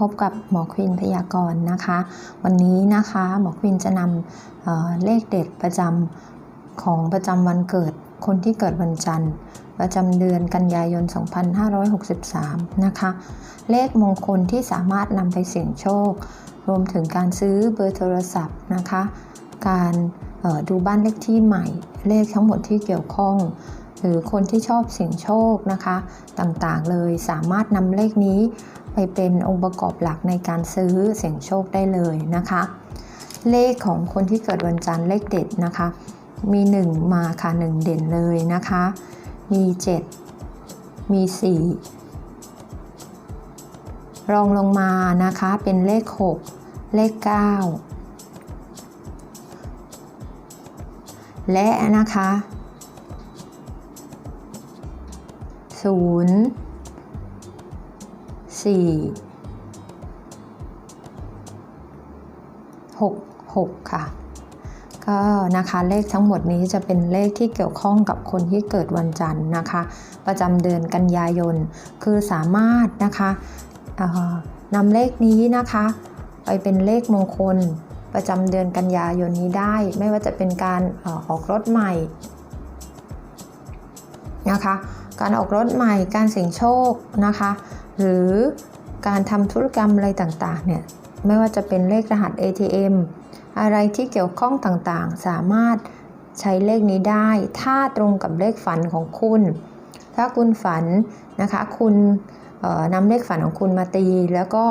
พบกับหมอควินพยากรณ์นะคะ วันนี้นะคะหมอควินจะนำเเลขเด็ดประจำของประจำวันเกิดคนที่เกิดวันจันทร์ ประจำเดือนกันยายน 2563 นะคะ เลขมงคลที่สามารถนำไปเสี่ยงโชค รวมถึงการซื้อเบอร์โทรศัพท์นะคะ การดูบ้านเลขที่ใหม่ เลขทั้งหมดที่เกี่ยวข้องหรือคนที่ชอบเสี่ยงโชคนะคะ ต่างๆเลยสามารถนำเลขนี้ ไปเป็นองค์ประกอบหลักในการซื้อเสี่ยงโชคได้เลยนะคะ เลขของคนที่เกิดวันจันทร์เลขเด็ดนะคะ มี 1 มาค่ะ 1 เด่นเลยนะคะ มี 7 มี 4 รองลงมานะคะเป็นเลข 6 เลข 9 และนะคะศู นย์สี่หกหกค่ะ ก็นะคะเลขทั้งหมดนี้จะเป็นเลขที่เกี่ยวข้องกับคนที่เกิดวันจันทร์นะคะ ประจำเดือนกันยายน คือสามารถนะคะนำเลขนี้นะคะ ไปเป็นเลขมงคลประจำเดือนกันยายนนี้ได้ ไม่ว่าจะเป็นการออกรถใหม่นะคะ การออกรถใหม่ การเสี่ยงโชคนะคะ หรือการทำธุรกรรมอะไรต่างๆเนี่ยไม่ว่าจะเป็นเลขรหัส ATM อะไรที่เกี่ยวข้องต่างๆ สามารถใช้เลขนี้ได้ ถ้าตรงกับเลขฝันของคุณ ถ้าคุณฝันนะคะคุณนำเลขฝันของคุณมาตี แล้วก็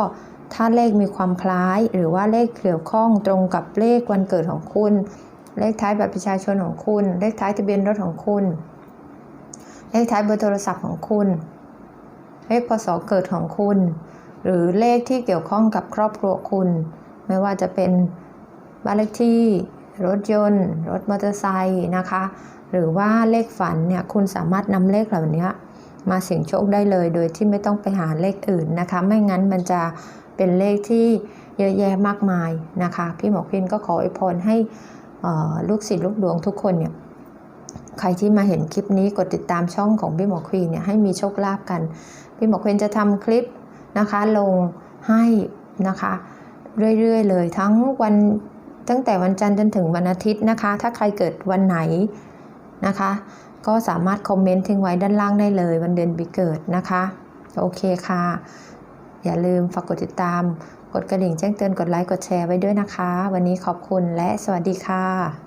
ถ้าเลขมีความคล้าย หรือว่าเลขเกี่ยวข้องตรงกับเลขวันเกิดของคุณ เลขท้ายบัตรประชาชนของคุณ เลขท้ายทะเบียนรถของคุณ เลขท้ายเบอร์โทรศัพท์ของคุณ เลขพศเกิดของคุณ หรือเลขที่เกี่ยวข้องกับครอบครัวคุณ ไม่ว่าจะเป็นบ้านเลขที่รถยนต์ รถมอเตอร์ไซค์นะคะ หรือว่าเลขฝันเนี่ยคุณสามารถนำเลขเหล่านี้มาเสี่ยงโชคได้เลย โดยที่ไม่ต้องไปหาเลขอื่นนะคะ ไม่งั้นมันจะเป็นเลขที่เยอะแยะมากมายนะคะ พี่หมอพินก็ขออวยพรให้ลูกศิษย์ลูกดวงทุกคนเนี่ย ใครที่มาเห็นคลิปนี้กดติดตามช่องของพี่หมอควีนเนี่ยให้มีโชคลาภกัน พี่หมอควีนจะทำคลิปนะคะลงให้นะคะเรื่อยๆเลยทั้งวันตั้งแต่วันจันทร์จนถึงวันอาทิตย์นะคะ ถ้าใครเกิดวันไหนนะคะ ก็สามารถคอมเมนต์ทิ้งไว้ด้านล่างได้เลย วันเดือนปีเกิดนะคะ โอเคค่ะ อย่าลืมฝากกดติดตาม กดกระดิ่งแจ้งเตือนกดไลค์กดแชร์ไว้ด้วยนะคะ วันนี้ขอบคุณและสวัสดีค่ะ